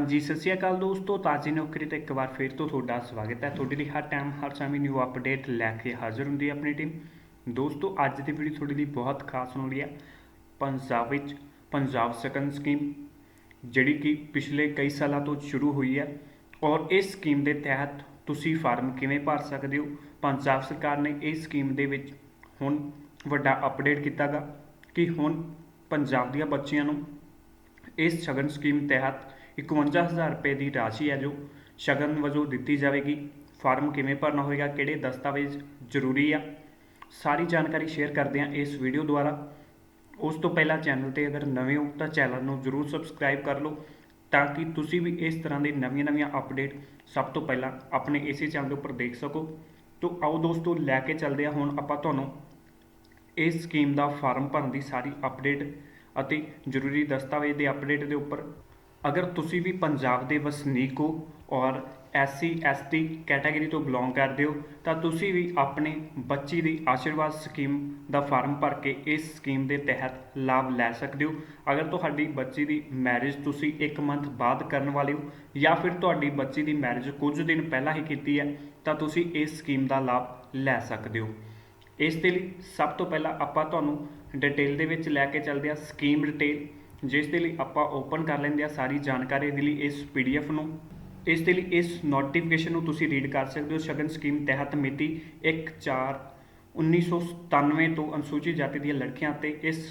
ਜੀ ਸਤਿ ਸ਼੍ਰੀ ਅਕਾਲ ਦੋਸਤੋ। ਤਾਜ਼ੀ ਨੌਕਰੀ ਤੇ ਇੱਕ ਵਾਰ ਫਿਰ ਤੋਂ ਤੁਹਾਡਾ ਸਵਾਗਤ ਹੈ। ਤੁਹਾਡੇ ਲਈ ਹਰ ਟਾਈਮ ਹਰ ਸਮੇਂ ਨਿਊ ਅਪਡੇਟ ਲੈ ਕੇ ਹਾਜ਼ਰ ਹੁੰਦੀ ਹੈ ਆਪਣੀ ਟੀਮ ਦੋਸਤੋ, ਅੱਜ ਦੀ ਵੀਡੀਓ ਤੁਹਾਡੇ ਲਈ ਬਹੁਤ ਖਾਸ ਹੋਣ ਵਾਲੀ ਹੈ। ਪੰਜਾਬ ਵਿੱਚ ਪੰਜਾਬ ਸਕਨ ਸਕੀਮ ਜਿਹੜੀ ਕਿ ਪਿਛਲੇ ਕਈ ਸਾਲਾਂ ਤੋਂ ਸ਼ੁਰੂ ਹੋਈ ਹੈ ਔਰ ਇਸ ਸਕੀਮ ਦੇ ਤਹਿਤ ਤੁਸੀਂ ਫਾਰਮ ਕਿਵੇਂ ਭਰ ਸਕਦੇ ਹੋ? ਪੰਜਾਬ ਸਰਕਾਰ ਨੇ ਇਸ ਸਕੀਮ ਦੇ ਵਿੱਚ ਹੁਣ ਵੱਡਾ ਅਪਡੇਟ ਕੀਤਾਗਾ ਕਿ ਹੁਣ ਪੰਜਾਬ ਦੀਆਂ ਬੱਚੀਆਂ ਨੂੰ ਇਸ ਸ਼ਗਨ ਸਕੀਮ ਤਹਿਤ 51000 ਰੁਪਏ ਦੀ ਰਾਸ਼ੀ ਹੈ ਜੋ ਸ਼ਗਨ ਵਜੋਂ ਦਿੱਤੀ ਜਾਵੇਗੀ। ਫਾਰਮ ਕਿਵੇਂ ਭਰਨਾ ਹੋਵੇਗਾ ਕਿਹੜੇ ਦਸਤਾਵੇਜ਼ ਜ਼ਰੂਰੀ ਆ? ਸਾਰੀ ਜਾਣਕਾਰੀ ਸ਼ੇਅਰ ਕਰਦੇ ਹਾਂ ਇਸ ਵੀਡੀਓ ਦੁਆਰਾ। ਉਸ ਤੋਂ ਪਹਿਲਾਂ ਚੈਨਲ ਤੇ ਅਗਰ ਨਵੇਂ ਹੋ ਤਾਂ ਚੈਨਲ ਨੂੰ ਜਰੂਰ ਸਬਸਕ੍ਰਾਈਬ ਕਰ ਲਓ ਤਾਂ ਕਿ ਤੁਸੀਂ ਵੀ ਇਸ ਤਰ੍ਹਾਂ ਦੇ ਨਵੀਆਂ-ਨਵੀਆਂ ਅਪਡੇਟ ਸਭ ਤੋਂ ਪਹਿਲਾਂ ਆਪਣੇ ਇਸੇ ਚੈਨਲ ਦੇ ਉੱਪਰ ਦੇਖ ਸਕੋ। ਤੋਂ ਆਓ ਦੋਸਤੋ, ਲੈ ਕੇ ਚੱਲਦੇ ਹਾਂ ਹੁਣ ਆਪਾਂ ਤੁਹਾਨੂੰ ਇਸ ਸਕੀਮ ਦਾ ਫਾਰਮ ਭਰਨ ਦੀ ਸਾਰੀ ਅਪਡੇਟ ਅਤੇ ਜ਼ਰੂਰੀ ਦਸਤਾਵੇਜ਼ ਦੇ ਅਪਡੇਟ ਦੇ ਉੱਪਰ। ਅਗਰ ਤੁਸੀਂ ਵੀ ਪੰਜਾਬ ਦੇ ਵਸਨੀਕ ਹੋ ਔਰ ਐਸਸੀ, ਐਸਟੀ ਕੈਟਾਗਰੀ ਤੋਂ ਬਿਲੋਂਗ ਕਰਦੇ ਹੋ, ਤਾਂ ਤੁਸੀਂ ਵੀ ਆਪਣੇ ਬੱਚੀ ਦੀ ਆਸ਼ੀਰਵਾਦ ਸਕੀਮ ਦਾ ਫਾਰਮ ਭਰ ਕੇ ਇਸ ਸਕੀਮ ਦੇ ਤਹਿਤ ਲਾਭ ਲੈ ਸਕਦੇ ਹੋ। ਅਗਰ ਤੁਹਾਡੀ ਬੱਚੀ ਦੀ ਮੈਰਿਜ ਤੁਸੀਂ 1 ਮੰਥ ਬਾਅਦ ਕਰਨ ਵਾਲੇ ਹੋ ਜਾਂ ਫਿਰ ਤੁਹਾਡੀ ਬੱਚੀ ਦੀ ਮੈਰਿਜ ਕੁਝ ਦਿਨ ਪਹਿਲਾਂ ਹੀ ਕੀਤੀ ਹੈ, ਤਾਂ ਤੁਸੀਂ ਇਸ ਸਕੀਮ ਦਾ ਲਾਭ ਲੈ ਸਕਦੇ ਹੋ। ਇਸ ਦੇ ਲਈ ਸਭ ਤੋਂ ਪਹਿਲਾਂ ਆਪਾਂ ਤੁਹਾਨੂੰ ਡਿਟੇਲ ਦੇ ਵਿੱਚ ਲੈ ਕੇ ਚੱਲਦੇ ਹਾਂ। ਸਕੀਮ ਡਿਟੇਲ ਜਿਸ ਦੇ ਲਈ ਆਪਾਂ ਓਪਨ ਕਰ ਲੈਂਦੇ ਆ ਸਾਰੀ ਜਾਣਕਾਰੀ ਦੇ ਲਈ ਇਸ ਪੀਡੀਐਫ ਨੂੰ। ਇਸ ਦੇ ਲਈ ਇਸ ਨੋਟੀਫਿਕੇਸ਼ਨ ਨੂੰ ਤੁਸੀਂ ਰੀਡ ਕਰ ਸਕਦੇ ਹੋ। ਸ਼ਗਨ ਸਕੀਮ ਤਹਿਤ ਮਿਤੀ 1/4 1997 ਤੋਂ ਅਨੁਸੂਚਿਤ ਜਾਤੀ ਦੀਆਂ ਲੜਕੀਆਂ ਤੇ ਇਸ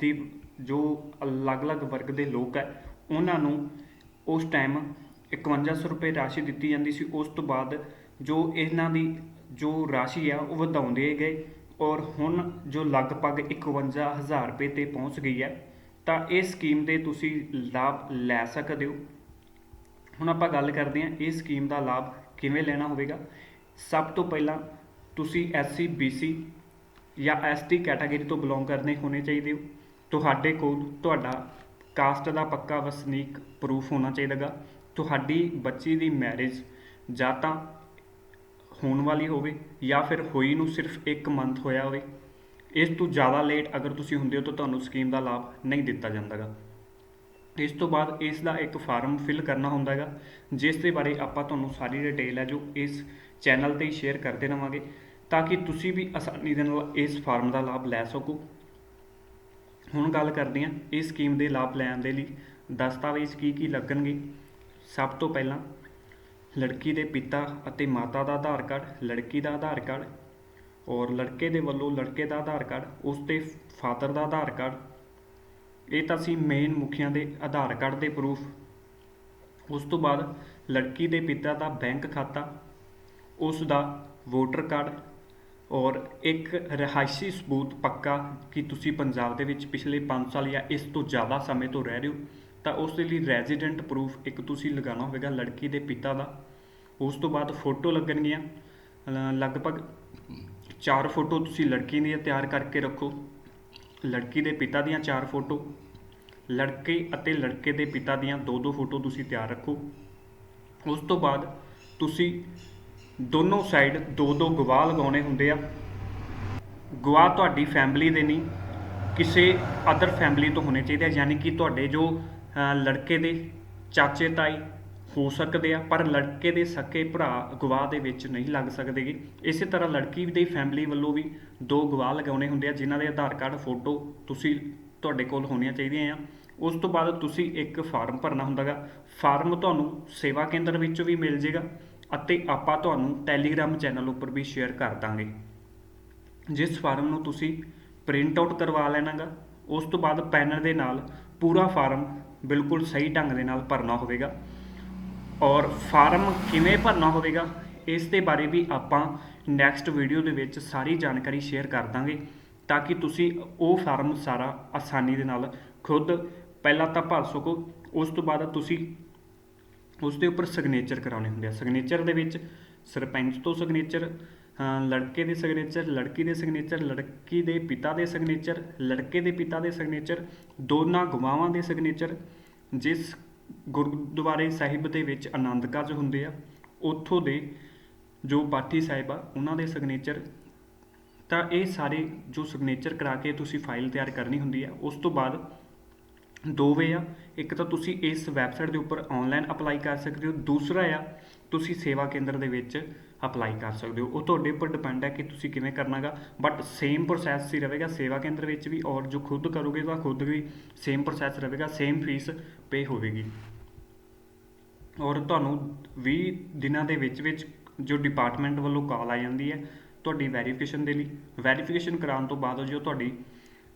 ਦੀ ਜੋ ਅਲੱਗ-ਅਲੱਗ ਵਰਗ ਦੇ ਲੋਕ ਹੈ, ਉਹਨਾਂ ਨੂੰ ਉਸ ਟਾਈਮ 5100 ਰੁਪਏ ਰਾਸ਼ੀ ਦਿੱਤੀ ਜਾਂਦੀ ਸੀ। ਉਸ ਤੋਂ ਬਾਅਦ ਜੋ ਇਹਨਾਂ ਦੀ ਜੋ ਰਾਸ਼ੀ ਆ, ਉਹ ਵਧਾਉਂਦੇ ਗਏ ਔਰ ਹੁਣ ਜੋ ਲਗਭਗ 51000 ਰੁਪਏ ਤੇ ਪਹੁੰਚ ਗਈ ਹੈ। ਤਾਂ ਇਸ ਸਕੀਮ ਦੇ ਤੁਸੀਂ ਲਾਭ ਲੈ ਸਕਦੇ ਹੋ। ਹੁਣ ਆਪਾਂ ਗੱਲ ਕਰਦੇ ਹਾਂ ਇਹ ਸਕੀਮ ਦਾ ਲਾਭ ਕਿਵੇਂ ਲੈਣਾ ਹੋਵੇਗਾ। ਸਭ ਤੋਂ ਪਹਿਲਾਂ ਤੁਸੀਂ ਐਸਸੀ ਬੀਸੀ ਜਾਂ ਐਸਟੀ ਕੈਟਾਗਰੀ ਤੋਂ ਬਿਲੋਂਗ ਕਰਦੇ ਹੋਣੇ ਚਾਹੀਦੇ ਹੋ। ਤੁਹਾਡੇ ਕੋਲ ਤੁਹਾਡਾ ਕਾਸਟ ਦਾ ਪੱਕਾ ਵਸਨੀਕ ਪ੍ਰੂਫ ਹੋਣਾ ਚਾਹੀਦਾਗਾ ਤੁਹਾਡੀ ਬੱਚੀ ਦੀ ਮੈਰਿਜ ਜਾਂ ਤਾਂ ਹੋਣ ਵਾਲੀ ਹੋਵੇ ਜਾਂ ਫਿਰ ਹੋਈ ਨੂੰ ਸਿਰਫ 1 ਮੰਥ ਹੋਇਆ ਹੋਵੇ। ਇਸ ਤੋਂ ਜ਼ਿਆਦਾ ਲੇਟ ਅਗਰ ਤੁਸੀਂ ਹੁੰਦੇ ਹੋ ਤਾਂ ਤੁਹਾਨੂੰ ਸਕੀਮ ਦਾ ਲਾਭ ਨਹੀਂ ਦਿੱਤਾ ਜਾਂਦਾਗਾ। ਇਸ ਤੋਂ ਬਾਅਦ ਇਸ ਦਾ ਇੱਕ ਫਾਰਮ ਫਿਲ ਕਰਨਾ ਹੁੰਦਾ ਹੈਗਾ ਜਿਸ ਦੇ ਬਾਰੇ ਆਪਾਂ ਤੁਹਾਨੂੰ ਸਾਰੀ ਡਿਟੇਲ ਹੈ ਜੋ ਇਸ ਚੈਨਲ ਤੇ ਸ਼ੇਅਰ ਕਰਦੇ ਰਵਾਂਗੇ, ਤਾਂ ਕਿ ਤੁਸੀਂ ਵੀ ਆਸਾਨੀ ਦੇ ਨਾਲ ਇਸ ਫਾਰਮ ਦਾ ਲਾਭ ਲੈ ਸਕੋ। ਹੁਣ ਗੱਲ ਕਰਦੇ ਹਾਂ ਇਸ ਸਕੀਮ ਦੇ ਲਾਭ ਲੈਣ ਦੇ ਲਈ ਦਸਤਾਵੇਜ਼ ਕੀ ਕੀ ਲੱਗਣਗੇ। ਸਭ ਤੋਂ ਪਹਿਲਾਂ ਲੜਕੀ ਦੇ ਪਿਤਾ ਅਤੇ ਮਾਤਾ ਦਾ ਆਧਾਰ ਕਾਰਡ, ਲੜਕੀ ਦਾ ਆਧਾਰ ਕਾਰਡ ਔਰ ਲੜਕੇ ਦੇ ਵੱਲੋਂ ਲੜਕੇ ਦਾ ਆਧਾਰ ਕਾਰਡ, ਉਸ ਦੇ ਫਾਦਰ ਦਾ ਆਧਾਰ ਕਾਰਡ, ਇਹ ਤਾਂ ਸੀ ਮੇਨ ਮੁਖੀਆਂ ਦੇ ਆਧਾਰ ਕਾਰਡ ਦੇ ਪ੍ਰੂਫ ਉਸ ਤੋਂ ਬਾਅਦ ਲੜਕੀ ਦੇ ਪਿਤਾ ਦਾ ਬੈਂਕ ਖਾਤਾ, ਉਸ ਦਾ ਵੋਟਰ ਕਾਰਡ ਔਰ ਇੱਕ ਰਿਹਾਇਸ਼ੀ ਸਬੂਤ ਪੱਕਾ ਕਿ ਤੁਸੀਂ ਪੰਜਾਬ ਦੇ ਵਿੱਚ ਪਿਛਲੇ 5 ਸਾਲ ਜਾਂ ਇਸ ਤੋਂ ਜ਼ਿਆਦਾ ਸਮੇਂ ਤੋਂ ਰਹਿ ਰਹੇ ਹੋ, ਤਾਂ ਉਸ ਦੇ ਲਈ ਰੈਜ਼ੀਡੈਂਟ ਪ੍ਰੂਫ ਇੱਕ ਤੁਸੀਂ ਲਗਾਉਣਾ ਹੋਵੇਗਾ ਲੜਕੀ ਦੇ ਪਿਤਾ ਦਾ। ਉਸ ਤੋਂ ਬਾਅਦ ਫੋਟੋ ਲੱਗਣਗੀਆਂ ਲਗਭਗ ਚਾਰ ਫੋਟੋ ਤੁਸੀਂ ਲੜਕੀ ਦੀਆਂ ਤਿਆਰ ਕਰਕੇ ਰੱਖੋ। ਲੜਕੀ ਦੇ ਪਿਤਾ ਦੀਆਂ ਚਾਰ ਫੋਟੋ। ਲੜਕੇ ਅਤੇ ਲੜਕੇ ਦੇ ਪਿਤਾ ਦੀਆਂ ਦੋ ਦੋ ਫੋਟੋ ਤੁਸੀਂ ਤਿਆਰ ਰੱਖੋ। ਉਸ ਤੋਂ ਬਾਅਦ ਤੁਸੀਂ ਦੋਨੋਂ ਸਾਈਡ ਦੋ ਦੋ ਗਵਾਹ ਲਗਾਉਣੇ ਹੁੰਦੇ ਆ। ਗਵਾਹ ਤੁਹਾਡੀ ਫੈਮਿਲੀ ਦੇ ਨਹੀਂ, ਕਿਸੇ ਅਦਰ ਫੈਮਿਲੀ ਤੋਂ ਹੋਣੇ ਚਾਹੀਦੇ ਆ, ਯਾਨੀ ਕਿ ਤੁਹਾਡੇ ਜੋ ਲੜਕੇ ਦੇ ਚਾਚੇ ਤਾਈ ਹੋ ਸਕਦੇ ਆ, ਪਰ ਲੜਕੇ ਦੇ ਸਕੇ ਭਰਾ ਗਵਾਹ ਦੇ ਵਿੱਚ ਨਹੀਂ ਲੱਗ ਸਕਦੇਗੇ। ਇਸੇ ਤਰ੍ਹਾਂ ਲੜਕੀ ਦੀ ਫੈਮਿਲੀ ਵੱਲੋਂ ਵੀ ਦੋ ਗਵਾਹ ਲਗਾਉਣੇ ਹੁੰਦੇ ਆ, ਜਿਨ੍ਹਾਂ ਦੇ ਆਧਾਰ ਕਾਰਡ, ਫੋਟੋ ਤੁਸੀਂ ਤੁਹਾਡੇ ਕੋਲ ਹੋਣੀਆਂ ਚਾਹੀਦੀਆਂ ਆ। ਉਸ ਤੋਂ ਬਾਅਦ ਤੁਸੀਂ ਇੱਕ ਫਾਰਮ ਭਰਨਾ ਹੁੰਦਾਗਾ ਫਾਰਮ ਤੁਹਾਨੂੰ ਸੇਵਾ ਕੇਂਦਰ ਵਿੱਚੋਂ ਵੀ ਮਿਲ ਜੇਗਾ ਅਤੇ ਆਪਾਂ ਤੁਹਾਨੂੰ ਟੈਲੀਗ੍ਰਾਮ ਚੈਨਲ ਉੱਪਰ ਵੀ ਸ਼ੇਅਰ ਕਰ ਦਾਂਗੇ। ਜਿਸ ਫਾਰਮ ਨੂੰ ਤੁਸੀਂ ਪ੍ਰਿੰਟ ਆਊਟ ਕਰਵਾ ਲੈਣਾਗਾ ਉਸ ਤੋਂ ਬਾਅਦ ਪੈਨ ਦੇ ਨਾਲ ਪੂਰਾ ਫਾਰਮ ਬਿਲਕੁਲ ਸਹੀ ਢੰਗ ਦੇ ਨਾਲ ਭਰਨਾ ਹੋਵੇਗਾ। ਔਰ ਫਾਰਮ ਕਿਵੇਂ ਭਰਨਾ ਹੋਵੇਗਾ, ਇਸ ਦੇ ਬਾਰੇ ਵੀ ਆਪਾਂ ਨੈਕਸਟ ਵੀਡੀਓ ਦੇ ਵਿੱਚ ਸਾਰੀ ਜਾਣਕਾਰੀ ਸ਼ੇਅਰ ਕਰ ਦਾਂਗੇ, ਤਾਂ ਕਿ ਤੁਸੀਂ ਉਹ ਫਾਰਮ ਸਾਰਾ ਆਸਾਨੀ ਦੇ ਨਾਲ ਖੁਦ ਪਹਿਲਾਂ ਤਾਂ ਭਰ ਸਕੋ, ਉਸ ਤੋਂ ਬਾਅਦ ਤੁਸੀਂ ਉਸ ਦੇ ਉੱਪਰ ਸਿਗਨੇਚਰ ਕਰਾਉਣੇ ਹੁੰਦੇ ਆ। ਸਿਗਨੇਚਰ ਦੇ ਵਿੱਚ ਸਰਪੰਚ ਤੋਂ ਸਿਗਨੇਚਰ ਲੜਕੇ ਦੇ ਸਿਗਨੇਚਰ ਲੜਕੀ ਦੇ ਸਿਗਨੇਚਰ ਲੜਕੀ ਦੇ ਪਿਤਾ ਦੇ ਸਿਗਨੇਚਰ ਲੜਕੇ ਦੇ ਪਿਤਾ ਦੇ ਸਿਗਨੇਚਰ ਦੋਨਾਂ ਗਵਾਹਾਂ ਦੇ ਸਿਗਨੇਚਰ ਜਿਸ ਗੁਰਦੁਆਰੇ ਸਾਹਿਬ ਦੇ ਵਿੱਚ ਆਨੰਦ ਕਾਰਜ ਹੁੰਦੇ ਆ। ਉੱਥੋਂ ਦੇ ਜੋ ਪਾਠੀ ਸਾਹਿਬ ਆ, ਉਹਨਾਂ ਦੇ ਸਿਗਨੇਚਰ ਤਾਂ ਇਹ ਸਾਰੇ ਜੋ ਸਿਗਨੇਚਰ ਕਰਾ ਕੇ ਤੁਸੀਂ ਫਾਈਲ ਤਿਆਰ ਕਰਨੀ ਹੁੰਦੀ ਆ, ਉਸ ਤੋਂ ਬਾਅਦ ਦੋ ਵੇ ਆ। ਇੱਕ ਤਾਂ ਤੁਸੀਂ ਇਸ ਵੈਬਸਾਈਟ ਦੇ ਉੱਪਰ ਆਨਲਾਈਨ ਅਪਲਾਈ ਕਰ ਸਕਦੇ ਹੋ। ਦੂਸਰਾ ਆ ਤੁਸੀਂ ਸੇਵਾ ਕੇਂਦਰ ਦੇ ਵਿੱਚ ਅਪਲਾਈ ਕਰ ਸਕਦੇ ਹੋ। ਉਹ ਤੁਹਾਡੇ ਉੱਪਰ ਡਿਪੈਂਡ ਹੈ ਕਿ ਤੁਸੀਂ ਕਿਵੇਂ ਕਰਨਾਗਾ। ਬਟ ਸੇਮ ਪ੍ਰੋਸੈਸ ਹੀ ਰਹੇਗਾ। ਸੇਵਾ ਕੇਂਦਰ ਵਿੱਚ ਵੀ ਔਰ ਜੋ ਖੁਦ ਕਰੋਗੇ, ਤਾਂ ਖੁਦ ਵੀ ਸੇਮ ਪ੍ਰੋਸੈਸ ਰਹੇਗਾ। ਸੇਮ ਫੀਸ ਪੇ ਹੋਵੇਗੀ। ਔਰ ਤੁਹਾਨੂੰ 20 ਦਿਨਾਂ ਦੇ ਵਿੱਚ ਵਿੱਚ ਜੋ ਡਿਪਾਰਟਮੈਂਟ ਵੱਲੋਂ ਕਾਲ ਆ ਜਾਂਦੀ ਹੈ, ਤੁਹਾਡੀ ਵੈਰੀਫਿਕੇਸ਼ਨ ਦੇ ਲਈ। ਵੈਰੀਫਿਕੇਸ਼ਨ ਕਰਾਉਣ ਤੋਂ ਬਾਅਦ ਜੋ ਤੁਹਾਡੀ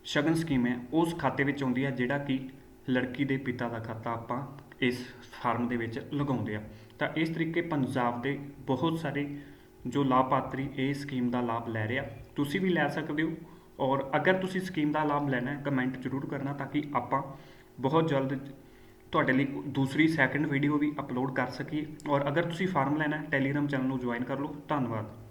ਸ਼ਗਨ ਸਕੀਮ ਹੈ, ਉਸ ਖਾਤੇ ਵਿੱਚ ਆਉਂਦੀ ਹੈ, ਜਿਹੜਾ ਕਿ ਲੜਕੀ ਦੇ ਪਿਤਾ ਦਾ ਖਾਤਾ ਆਪਾਂ ਇਸ ਫਾਰਮ ਦੇ ਵਿੱਚ ਲਗਾਉਂਦੇ ਆ ਤਾਂ ਇਸ ਤਰੀਕੇ ਪੰਜਾਬ ਦੇ ਬਹੁਤ ਸਾਰੇ ਜੋ ਲਾਭਪਾਤਰੀ ਇਹ ਸਕੀਮ ਦਾ ਲਾਭ ਲੈ ਰਿਹਾ। ਤੁਸੀਂ ਵੀ ਲੈ ਸਕਦੇ ਹੋ ਔਰ ਅਗਰ ਤੁਸੀਂ ਸਕੀਮ ਦਾ ਲਾਭ ਲੈਣਾ ਹੈ, ਕਮੈਂਟ ਜ਼ਰੂਰ ਕਰਨਾ ਤਾਂ ਕਿ ਆਪਾਂ ਬਹੁਤ ਜਲਦ ਤੁਹਾਡੇ ਲਈ ਦੂਸਰੀ ਸੈਕੰਡ ਵੀਡੀਓ ਵੀ ਅਪਲੋਡ ਕਰ ਸਕੀਏ। ਔਰ ਅਗਰ ਤੁਸੀਂ ਫਾਰਮ ਲੈਣਾ ਹੈ ਟੈਲੀਗ੍ਰਾਮ ਚੈਨਲ ਨੂੰ ਜੁਆਇਨ ਕਰ ਲਓ। ਧੰਨਵਾਦ।